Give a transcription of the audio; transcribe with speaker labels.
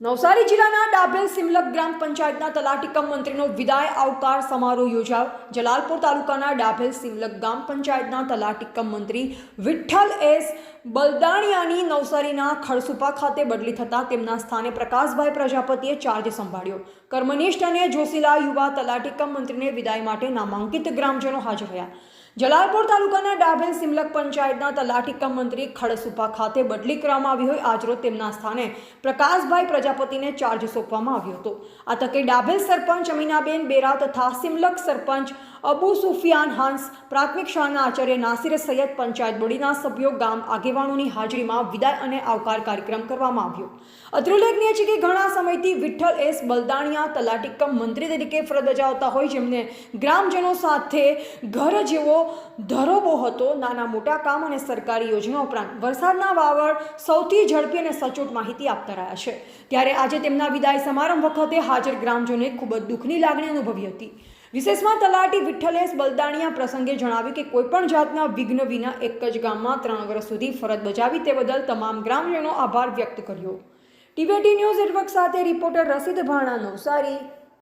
Speaker 1: નવસારી જિલ્લાના ડાભેલ સિમલક ગ્રામ પંચાયતના તલાટીકમ મંત્રીનો વિદાય આવકાર સમારોહ યોજાયો. જલાલપુર તાલુકાના ડાભેલ સિમલક ગ્રામ પંચાયતના તલાટીકમ મંત્રી વિઠ્ઠલ એસ બલદાણિયાની નવસારીના ખડસુપા ખાતે બદલી થતાં તેમના સ્થાને પ્રકાશભાઈ પ્રજાપતિએ ચાર્જ સંભાળ્યો. કર્મનિષ્ઠ અને જોશીલા યુવા તલાટીકમ મંત્રીને વિદાય માટે નામાંકિત ગ્રામજનો હાજર રહ્યા. જલાલપુર તાલુકાના ડાભેલ સિમલક પંચાયતના તલાટીકમ મંત્રી ખડસુપા ખાતે બદલી કરવામાં આવી હોય આજરોજ તેમના સ્થાને પ્રકાશભાઈ પ્રજાપતિને ચાર્જ સોંપવામાં આવ્યો હતો. આ તકે ડાભેલ સરપંચ અમીનાબેન બેરા તથા સિમલક સરપંચ અબુ સુફિયાન હાંસ, પ્રાથમિક શાળાના આચાર્ય નાસિર સૈયદ, પંચાયત બોડીના સભ્યો, ગામ આગેવાનોની હાજરીમાં વિદાય અને આવકાર કાર્યક્રમ કરવામાં આવ્યો. અત્રુલ્લેખનીય છે કે ઘણા સમયથી વિઠ્ઠલ એસ બલદાણિયા તલાટીકમ મંત્રી તરીકે ફરજ બજાવતા હોય જેમને ગ્રામજનો સાથે ઘર જેવો ધરોબો હતો. નાના મોટા કામ અને સરકારી યોજના ઉપરાંત વરસાદના વાવડ સૌથી ઝડપી અને સચોટ માહિતી આપતા રહ્યા છે. ત્યારે આજે તેમના વિદાય સમારંભ વખતે હાજર ગ્રામજનોએ ખૂબ જ દુઃખની લાગણી અનુભવી હતી. વિશેષમાં તલાટી વિઠ્ઠલેશ બલદાણિયા પ્રસંગે જણાવ્યું કે કોઈપણ જાતના વિઘ્ન વિના એક જ ગામમાં ત્રણ વર્ષ સુધી ફરજ બજાવી તે બદલ તમામ ગ્રામજનો આભાર વ્યક્ત કર્યો. ટીવીટી ન્યૂઝ નેટવર્ક સાથે રિપોર્ટર રસીદ ભાણા નવસારી